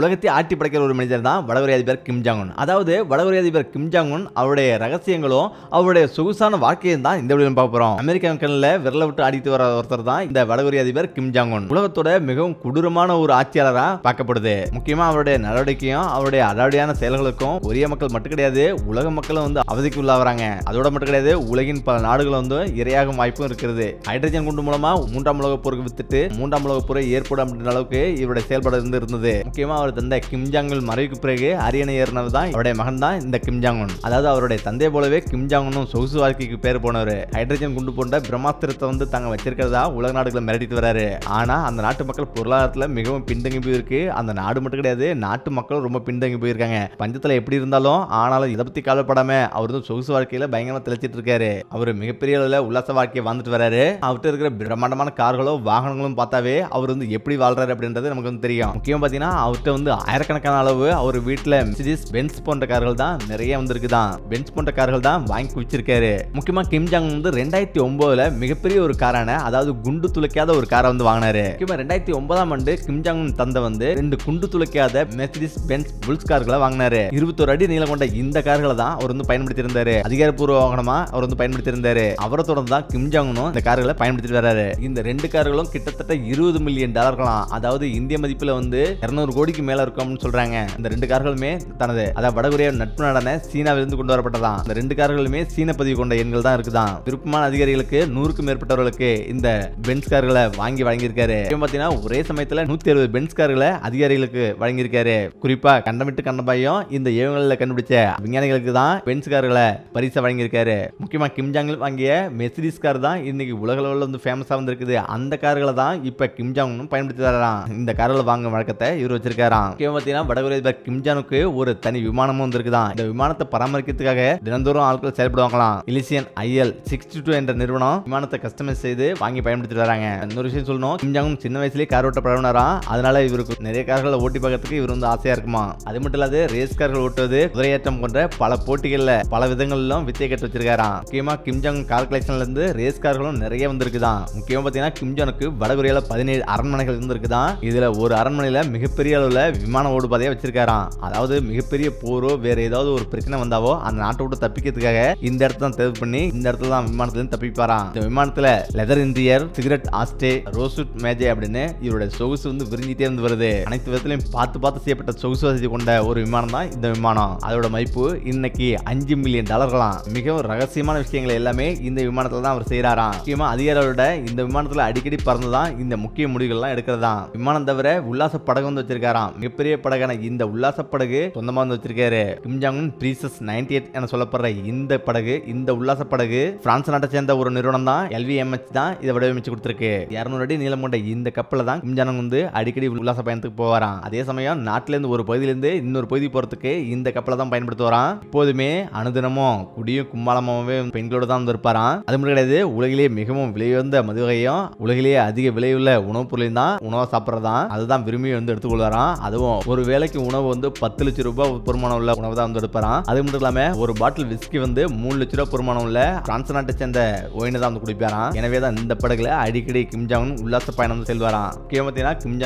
உலகத்தை ஆட்டி படைக்கிற ஒரு மனிதர் தான் வடகொரிய அதிபர் கிம் ஜாங் உன் அதாவது வடகொரிய அதிபர் கிம் ஜாங் உன் அவருடைய ரகசியங்களும் அவருடைய சொகுசான வாழ்க்கையும் தான் இந்த வீடியோ பார்க்க போறோம். அமெரிக்க கண்ணில் விரல விட்டு அடித்து வர ஒருத்தர் தான் இந்த வடகொரிய அதிபர் கிம் ஜாங் உன் உலகத்தோட மிகவும் கொடூரமான ஒரு ஆட்சியாளராக பார்க்கப்படுது. முக்கியமா அவருடைய நடவடிக்கையும் அவருடைய அடாவடியான செயல்களுக்கும் கொரிய மக்கள் மட்டும் கிடையாது உலக மக்களும் வந்து அவதிக்கு உள்ளாகிறாங்க அதோட மட்டும் கிடையாது உலகின் பல நாடுகள் வந்து இரையாகும் வாய்ப்பும் இருக்கிறது. ஹைட்ரஜன் குண்டு மூலமா மூன்றாம் உலக போருக்கு வித்துட்டு மூன்றாம் உலக போரை ஏற்படும் அப்படின்ற அளவுக்கு இவருடைய செயல்பாடு இருந்து இருந்தது. முக்கியமா அவர் தந்தை கிம் ஜாங் மறைவுக்கு பிறகு அரியணை ஏறினவர் தான் அவருடைய மகன் தான் இந்த கிம் ஜாங்குன் அதாவது அவருடைய தந்தை போலவே கிம் ஜாங்குனும் சொகுசு வாழ்க்கைக்கு பேர் போனவர். ஹைட்ரஜன் குண்டு போன்ற பிரம்மாஸ்திரத்தை வந்து தாங்க வச்சிருக்கிறதா உலக நாடுகளை மிரட்டிட்டு வராரு ஆனா அந்த நாட்டு மக்கள் பொருளாதாரத்துல மிகவும் பின்தங்கி போயிருக்கு. அந்த நாடு மட்டும் கிடையாது நாட்டு மக்களும் ரொம்ப பின்தங்கி போயிருக்காங்க. பஞ்சத்துல எப்படி இருந்தாலும் ஆனாலும் இதை பத்தி கவலைப்படாம அவர் வந்து சொகுசு வாழ்க்கையில பயங்கரமா திளைச்சிட்டு இருக்காரு. அவர் மிகப்பெரிய அளவில் உல்லாச வாழ்க்கையை வாழ்ந்துட்டு வராரு அவர்கிட்ட இருக்கிற பிரம்மாண்டமான கார்களோ வாகனங்களும் பார்த்தாவே அவர் வந்து எப்படி வாழ்றாரு அப்படின்றது நமக்கு வந்து தெரியும். முக்கியம் பார்த்தீங்கன்னா அவர்கிட்ட வந்து ஆயிரக்கணக்கான அளவு அவர் வீட்டில் மெர்சிடிஸ் பென்ஸ் போன்ற கார்கள் தான் நிறைய வந்திருக்குதான். பென்ஸ் போன்ற கார்கள் தான் வாங்கி வச்சிருக்காரு முக்கியமா கிம் ஜாங் வந்து ரெண்டாயிரத்தி ஒன்பதுல மிகப்பெரிய ஒரு காரான அதாவது குண்டு துளைக்காத ஒரு காரை வந்து வாங்கினாரு. முக்கியமாக ரெண்டாயிரத்தி ஒன்பதாம் ஆண்டு கிம் ஜாங் தந்த வந்து ரெண்டு குண்டு துளைக்காத மெர்சிடிஸ் பென்ஸ் புல்ஸ் கார்களை வாங்கினாரு. இருபத்தொரு அடி நீளம் கொண்ட இந்த கார்களை தான் அவர் வந்து பயன்படுத்தி இருந்தாரு அதிகாரப்பூர்வ வாகனமா அவர் வந்து பயன்படுத்தி இருந்தாரு அவரை தொடர்ந்து தான் கிம் ஜாங் இந்த கார்களை பயன்படுத்திட்டு வர்றாரு. இந்த ரெண்டு கார்களும் கிட்டத்தட்ட இருபது மில்லியன் டாலர்களாம் அதாவது இந்திய மதிப்பில் வந்து இருநூறு கோடிக்கு மேல இருக்கும்னு சொல்றாங்க. இந்த ரெண்டு கார்களுமே தனது அதாவது வடகொரிய நட்பு நடன சீனாவிலிருந்து கொண்டு வரப்பட்டதான் இந்த ரெண்டு கார்களுமே சீன பதிவு கொண்ட எண்கள் தான் இருக்குதான் விருப்பமான அதிகாரிகளுக்கு நூறுக்கும் மேற்பட்டவர்களுக்கு இந்த பென்ஸ் கார்களை வாங்கி வழங்கியிருக்காரு. இவன் ஒரே சமயத்துல நூத்தி அறுபது பென்ஸ் கார்களை அதிகாரிகளுக்கு வழங்கியிருக்காரு. குறிப்பா கண்டமிட்டு கண்டபாயும் இந்த ஏவுகளில் கண்டுபிடிச்ச விஞ்ஞானிகளுக்கு தான் பென்ஸ் கார்களை பரிசை வழங்கியிருக்காரு. முக்கியமா கிம்ஜாங்கில் வாங்கிய மெர்சிடிஸ் கார் தான் இன்னைக்கு உலக அளவில் வந்து ஃபேமஸாக வந்திருக்குது. அந்த கார்களை தான் இப்போ கிம் பயன்படுத்தி தரான் இந்த கார்களை வாங்கும் வழக்கத்தை இவர் வச்சிருக்காரு. முக்கியமா பார்த்தீங்கன்னா வடகொரிய அதிபர் கிம்ஜானுக்கு ஒரு தனி விமானமும் வந்திருக்குதான். இந்த விமானத்தை பராமரிக்கிறதுக்காக தினந்தோறும் ஆட்கள் செயல்படுவாங்களாம். இலிசியன் ஐஎல் சிக்ஸ்டி டூ என்ற நிறுவனம் விமானத்தை கஸ்டமைஸ் செய்து வாங்கி பயன்படுத்திட்டு வராங்க. இன்னொரு விஷயம் சொல்லணும் கிம்ஜாங் சின்ன வயசுலேயே கார் ஓட்ட பழகினாரா அதனால இவருக்கு நிறைய கார்களை ஓட்டி பார்க்கறதுக்கு இவர் வந்து ஆசையா இருக்குமா அது மட்டும் இல்லாது ரேஸ் கார்கள் ஓட்டுவது குதிரையேற்றம் போன்ற பல போட்டிகளில் பல விதங்களிலும் வித்தியை கட்டு வச்சிருக்காராம். முக்கியமா கிம்ஜாங் கார் கலெக்ஷன்ல இருந்து ரேஸ் கார்களும் நிறைய வந்திருக்குதான். முக்கியமா பார்த்தீங்கன்னா கிம்ஜானுக்கு வடகொரியால பதினேழு அரண்மனைகள் இருந்திருக்குதான். இதுல ஒரு அரண்மனையில மிகப்பெரிய அளவில் விமான ஓடுபாதையாக வச்சிருக்காராம். அதாவது மிகப்பெரிய போரோ வேற ஏதாவது ஒரு பிரச்சனை வந்தாவோ அந்த நாட்டை விட்டு தப்பிக்கிறதுக்காக இந்த இடத்த தான் தேர்வு பண்ணி இந்த இடத்துல தான் விமானத்துல இருந்து தப்பிப்பாராம். இந்த விமானத்துல leather interior cigarette ashtray rosewood மேஜே அப்படின்னு இவருடைய சொகுசு வந்து விரிஞ்சிட்டே இருந்து வருது. அனைத்து விதத்திலையும் பார்த்து பார்த்து செய்யப்பட்ட சொகுசு வசதி கொண்ட ஒரு விமானம் தான் இந்த விமானம். அதோட மதிப்பு இன்னைக்கு அஞ்சு மில்லியன் டாலர்களாம். மிகவும் ரகசியமான விஷயங்களை எல்லாமே இந்த விமானத்துல தான் அவர் செய்யறாராம் முக்கியமா அதிகாரிகளோட இந்த விமானத்துல அடிக்கடி பறந்து தான் இந்த முக்கிய முடிவுகள்லாம் எடுக்கிறதா விமானம் தவிர உல்லாச படகு வந்து வச்சிருக்காராம். மிகப்பெரிய படகான இந்த உல்லாச படகு சொந்தமா வந்து வச்சிருக்காரு. Kim Jong princess ninety eight என சொல்லப்படுற இந்த படகு இந்த உல்லாச படகு பிரான்ஸ் நாட்டை சேர்ந்த ஒரு நிறுவனம் தான். எல்விஎம்எச் தான் இதை வடிவமைச்சு கொடுத்துருக்கு. இருநூறு அடி நீளம் கொண்ட இந்த கப்பலை தான் கிம் ஜாங் வந்து அடிக்கடி உல்லாச பயணத்துக்கு போவாராம். அதே சமயம் நாட்டில இருந்து ஒரு பகுதியிலிருந்து இன்னொரு பகுதி போறதுக்கு இந்த கப்பலை தான் பயன்படுத்துவாராம். இப்போதுமே அனுதினமும் குடியும் கும்மாளமாவே பெண்களோட தான் வந்து இருப்பாராம். அது மட்டும் கிடையாது உலகிலேயே மிகவும் விலையுயர்ந்த மது வகையும் உலகிலேயே அதிக விலையுள்ள உணவுப் பொருளையும் தான் உணவை சாப்பிட்றதான் அதுதான் விரும்பி வந்து எடுத்துக்கொள்வாராம். அதுவும் ஒரு வேலைக்கு உணவு வந்து பத்து லட்சம் ரூபாய் பெருமானம் உள்ள உணவு தான் வந்து எடுப்பாராம். அது மட்டும் இல்லாம ஒரு பாட்டில் விஸ்கி வந்து மூணு லட்ச ரூபாய் பெருமானம் உள்ள பிரான்ஸ் நாட்டை சேர்ந்த ஒயினை தான் வந்து குடிப்பாராம். எனவே தான் இந்த படகுல அடிக்கடி கிம்ஜாங் உல்லாச பயணம் வந்து செல்வாராம். முக்கியம் பார்த்தீங்கன்னா கிம்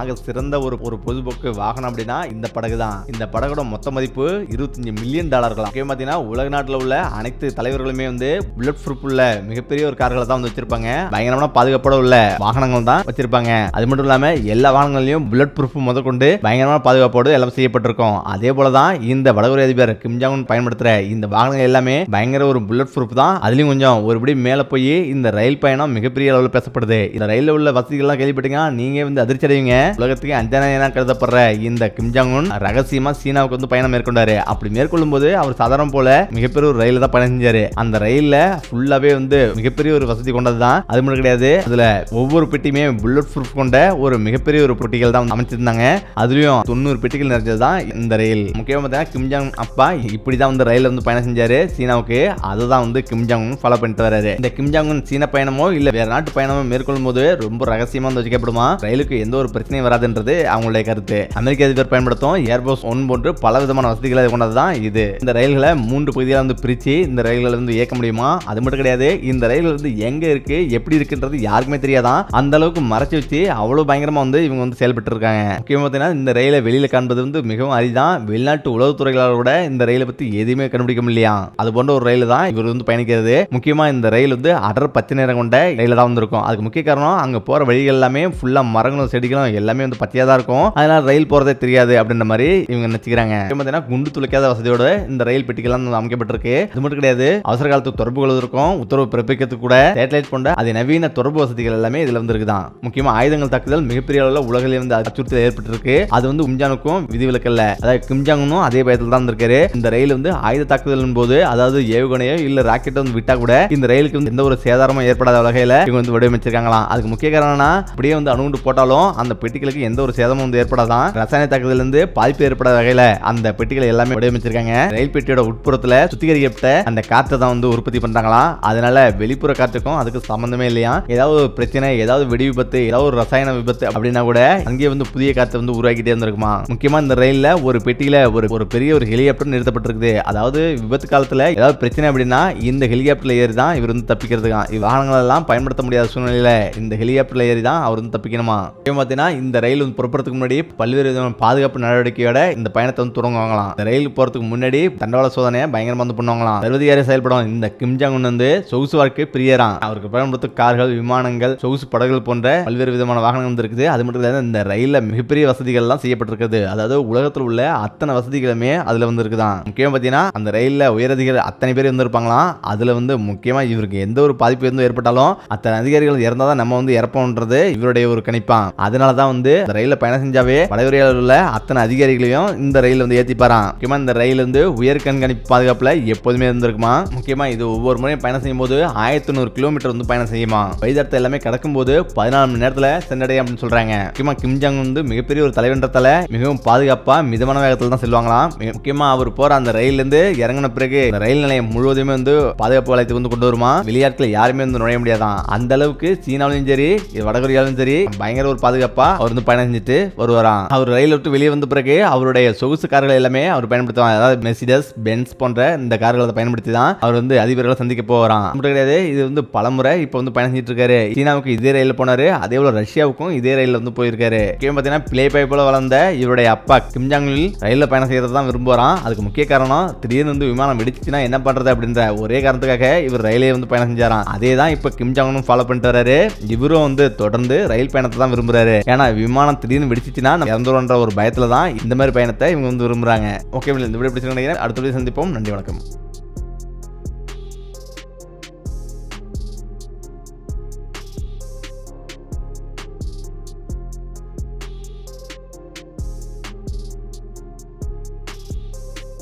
ஆக சிறந்த ஒரு ஒரு பொதுபோக்கு வாகனம் அப்படின்னா இந்த படகு தான். இந்த படகோட மொத்த மதிப்பு இருபத்தஞ்சு மில்லியன் டாலர்களாம் முக்கியம் பார்த்தீங்கன்னா உலக நாட்டில் உள்ள அனைத்து தலைவர்களுமே வந்து புல்லட் ப்ரூஃப் உள்ள மிகப்பெரிய ஒரு கார்களை தான் வந்து வச்சிருப்பாங்க. பயங்கரமான பாதுகாப்போட உள்ள வாகனங்கள் தான் வச்சிருப்பாங்க. அது மட்டும் இல்லாம எல்லா வாகனங்களையும் புல்லட் ப்ரூஃப் கொண்டு பயங்கரமான பாதுகாப்போடு எல்லாம் செய்யப்பட்டிருக்கும். அதே போல தான் இந்த வடகொரிய அதிபர் கிம் ஜாங் பயன்படுத்துற இந்த வாகனங்கள் எல்லாமே பயங்கர ஒரு புல்லட் ப்ரூஃப் தான். அதுலயும் கொஞ்சம் ஒருபடி மேல போய் இந்த ரயில் பயணம் மிகப்பெரிய அளவில் பேசப்படுது. இந்த ரயிலில் உள்ள வசதிகள்லாம் கேள்விப்பட்டீங்கன்னா நீங்க வந்து அதிர்ச்சி அடைவீங்க. உலகத்துக்கு அஞ்சனா கருதப்படுற இந்த கிம் ஜாங் உன் ரகசியமா சீனாவுக்கு வந்து பயணம் மேற்கொண்டாரு. அப்படி மேற்கொள்ளும் போது அவர் சாதாரண போல மிகப்பெரிய ஒரு ரயிலில் தான் பயணம் செஞ்சாரு. அந்த ரயில்ல ஃபுல்லாவே வந்து மிகப்பெரிய ஒரு வசதி கொண்டது தான் அது மட்டும் கிடையாது. அதுல ஒவ்வொரு பெட்டியுமே புல்லட் ப்ரூஃப் கொண்ட ஒரு மிகப்பெரிய ஒரு பொட்டிகள் தான் அமைச்சிருந்தாங்க. அதுலயும் தொண்ணூறு பெட்டிகள் நிறைஞ்சது தான் இந்த ரயில் முக்கியமா பார்த்தீங்கன்னா கிம்ஜாங் அப்பா இப்படி தான் வந்து ரயிலில் வந்து பயணம் செஞ்சாரு சீனாவுக்கு. அதுதான் வந்து கிம்ஜாங் ஃபாலோ பண்ணிட்டு வராரு. இந்த கிம்ஜாங் சீன பயணமோ இல்ல வேற நாட்டு பயணமோ மேற்கொள்ளும் போது ரொம்ப ரகசியமா வந்து வச்சுக்கப்படுமா? ரயிலுக்கு எந்த ஒரு பிரச்சனையும் வராதுன்றது அவங்களுடைய கருத்து. அமெரிக்க அதிபர் பயன்படுத்தும் ஏர்போஸ் ஒன் போன்று பல விதமான வசதிகளை கொண்டது தான் இது. இந்த ரயில்களை மூன்று பகுதியாக வந்து பிரிச்சு இந்த ரயில்களை வந்து இயக்க முடியுமா? அது மட்டும் கிடையாது இந்த ரயில் வந்து எங்க இருக்கு எப்படி இருக்குன்றது யாருக்குமே தெரியாதான் அந்த அளவுக்கு மறைச்சு வச்சு அவ்வளவு பயங்கரமா வந்து இவங்க வந்து செயல்பட்டு இருக்காங்க முக்கியமா பார்த்தீங்கன்னா இந்த ரயிலை வெளியில காண்பது வந்து மிகவும் அரிதான். வெளிநாட்டு உளவுத்துறைகளால் கூட இந்த ரயிலை பத்தி எதுவுமே கண்டுபிடிக்க முடியலையா? அது போன்ற ஒரு ரயில் தான் இவர் வந்து பயணிக்கிறது. முக்கியமா இந்த ரயில் வந்து அடர் பச்சை நேரம் கொண்ட ரயில தான் வந்திருக்கும். அதுக்கு முக்கிய காரணம் அங்க போற வழிகள் எல்லாமே ஃபுல்லா மரங்களும் செடிகளும் எல்லாமே வந்து பத்தியாக தான் இருக்கும். அதனால ரயில் போறதே தெரியாது அப்படின்ற மாதிரி இவங்க நினச்சிக்கிறாங்க. பார்த்தீங்கன்னா குண்டு துளைக்காத வசதியோட இந்த ரயில் பெட்டிகள்லாம் அமைக்கப்பட்டிருக்கு. இது மட்டும் கிடையாது அவசர காலத்துக்கு தொடர்பு கொள்வதற்கும் உத்தரவு பிறப்பிக்கிறதுக்கு கூட சேட்டலைட் போன்ற அது நவீன தொடர்பு வசதிகள் எல்லாமே இதில் வந்துருக்குதான் முக்கியமாக முக்கியமா ஆயுதங்கள் தாக்குதல் மிகப்பெரிய அளவில் உலகில் வந்து அச்சுறுத்தல் இருக்கு. அது வந்து உம்ஜானுக்கும் விதிவிலக்கல்ல. அதாவது கிம்ஜாங்கனும் அதே பயத்தில் தான் இருக்காரு இந்த ரயில் வந்து ஆயுத தாக்குதலின் போது அதாவது ஏவுகணையோ இல்ல ராக்கெட்டோ வந்து விட்டா கூட இந்த ரயிலுக்கு வந்து எந்த ஒரு சேதாரமும் ஏற்படாத வகையில இவங்க வந்து வடிவமைச்சிருக்காங்களாம். அதுக்கு முக்கிய காரணம்னா அப்படியே வந்து அணுகுண்டு போட்டாலும் அந்த பெட்டிகளுக்கு எந்த ஒரு சேதமும் வந்து ஏற்படாதான் ரசாயன தாக்குதல் இருந்து பாதிப்பு ஏற்படாத வகையில அந்த பெட்டிகளை எல்லாமே வடிவமைச்சிருக்காங்க. ரயில் பெட்டியோட உட்புறத்துல சுத்திகரிக்கப்பட்ட அந்த காற்றை தான் வந்து உற்பத்தி பண்றாங்களாம். அதனால வெளிப்புற காற்றுக்கும் அதுக்கு சம்பந்தமே இல்லையா ஏதாவது ஒரு பிரச்சனை ஏதாவது வெடி விபத்து ஏதாவது ஒரு ரசாயன விபத்து அப்படின்னா கூட அங்கேயே வந்து புதிய காற்று வந்து உருவாக்கிட்டே இருந்திருக்குமா? முக்கியமா இந்த ரயில்ல ஒரு பெட்டியில ஒரு ஒரு பெரிய ஒரு ஹெலிகாப்டர் நிறுத்தப்பட்டிருக்குது. அதாவது விபத்து காலத்துல ஏதாவது பிரச்சனை அப்படின்னா இந்த ஹெலிகாப்டர்ல ஏறி தான் இவர் வந்து தப்பிக்கிறதுக்கா வாகனங்கள் எல்லாம் பயன்படுத்த முடியாத சூழ்நிலையில இந்த ஹெலிகாப்டர்ல ஏறி தான் அவர் வந்து தப்பிக்கணுமா? இப்போ பார்த்தீங்கன்னா இந்த ரயில் வந்து புறப்படுறதுக்கு முன்னாடி பல்வேறு விதமான பாதுகாப்பு நடவடிக்கையோட இந்த பயணத்தை வந்து தொடங்குவாங்களாம். இந்த ரயில் போறதுக்கு முன்னாடி தண்டவாள சோதனையை பயங்கரமா வந்து பண்ணுவாங்களாம். சர்வதிகாரி செயல்படும். இந்த கிம்ஜாங் வந்து சொகுசு வாழ்க்கை பிரியரான் அவருக்கு பயன்படுத்தும் கார்கள் விமானங்கள் சொகுசு படகுகள் போன்ற பல்வேறு விதமான வாகனங்கள் வந்து இருக்குது. அது மட்டும் இல்லாத இந்த ரயில்ல மிகப்பெரிய வசதிகள்லாம் செய்யப்பட்டிருக்குது. அதாவது உலகத்தில் உள்ள அத்தனை வசதிகளுமே அதில் வந்து இருக்குதான் முக்கியம் பார்த்தீங்கன்னா அந்த ரயிலில் உயரதிகாரி அத்தனை பேர் வந்திருப்பாங்களாம் அதில் வந்து முக்கியமாக இவருக்கு எந்த ஒரு பாதிப்பு எதுவும் ஏற்பட்டாலும் அத்தனை அதிகாரிகள் இறந்தால் தான் நம்ம வந்து இறப்போன்றது இவருடைய ஒரு கணிப்பான் அதனால தான் வந்து ரயிலில் பயணம் செஞ்சாவே வடகொரியாவில் உள்ள அத்தனை அதிகாரிகளையும் இந்த ரயில் வந்து ஏற்றிப்பாரான் முக்கியமாக இந்த ரயில் வந்து உயர் கண்காணிப்பு பாதுகாப்பில் எப்போதுமே இருந்திருக்குமா? முக்கியமாக இது ஒவ்வொரு முறையும் பயணம் செய்யும் போது ஆயிரத்தி நூறு கிலோமீட்டர் வந்து பயணம் செய்யுமா? வைதத்தை எல்லாமே கடக்கும் போது பதினாலு மணி நேரத்தில் சென்றடையும் அப்படின்னு சொல்கிறாங்க முக்கியமாக கிம்ஜாங் வந்து மிகப்பெரிய ஒரு தலைவன்றத்தால மிகவும் பாதுகாப்பா மிதமான வேகத்தில் தான் செல்வாங்களாம். மிக முக்கியமா அவர் போற அந்த ரயிலேருந்து இருந்து இறங்கின பிறகு அந்த ரயில் நிலையம் முழுவதுமே வந்து பாதுகாப்பு வளையத்துக்கு வந்து கொண்டு வருமா? வெளியாட்கள் யாருமே வந்து நுழைய முடியாதான். அந்த அளவுக்கு சீனாவிலும் சரி வடகொரியாலும் சரி பயங்கர ஒரு பாதுகாப்பா அவர் வந்து பயணம் செஞ்சுட்டு வருவாராம். அவர் ரயில் விட்டு வெளியே வந்த பிறகு அவருடைய சொகுசு கார்கள் எல்லாமே அவர் பயன்படுத்துவாங்க. அதாவது மெர்சிடஸ் பென்ஸ் போன்ற இந்த கார்களை பயன்படுத்தி தான் அவர் வந்து அதிபர்களை சந்திக்க போகிறான் மட்டும் கிடையாது இது வந்து பலமுறை இப்போ வந்து பயணம் செஞ்சுட்டு இருக்காரு. சீனாவுக்கு இதே ரயிலில் போனாரு அதே போல ரஷ்யாவுக்கும் இதே ரயிலில் வந்து போயிருக்காரு. முக்கியம் பார்த்தீங்கன்னா பேய் போல வளர்ந்த இவருடைய அப்பா கிம்ஜாங்லில் ரயிலில் பயணம் செய்யறது தான் விரும்புகிறான் அதுக்கு முக்கிய காரணம் திடீர்னு வந்து விமானம் வெடிச்சுன்னா என்ன பண்ணுறது அப்படின்ற ஒரே காரணத்துக்காக இவர் ரயிலே வந்து பயணம் செஞ்சாராம். அதே தான் இப்போ கிம் ஃபாலோ பண்ணிட்டு வராரு இவரும் வந்து தொடர்ந்து ரயில் பயணத்தை தான் விரும்புறாரு. ஏன்னா விமானம் திடீர்னு வெடிச்சிச்சுன்னா இறந்துடும்ன்ற இறந்துருன்ற ஒரு பயத்துல தான் இந்த மாதிரி பயணத்தை இவங்க வந்து விரும்புறாங்க. ஓகே இந்த வீடியோ பிடிச்சிருக்கேன் அடுத்த வீடியோ சந்திப்போம். நன்றி வணக்கம்.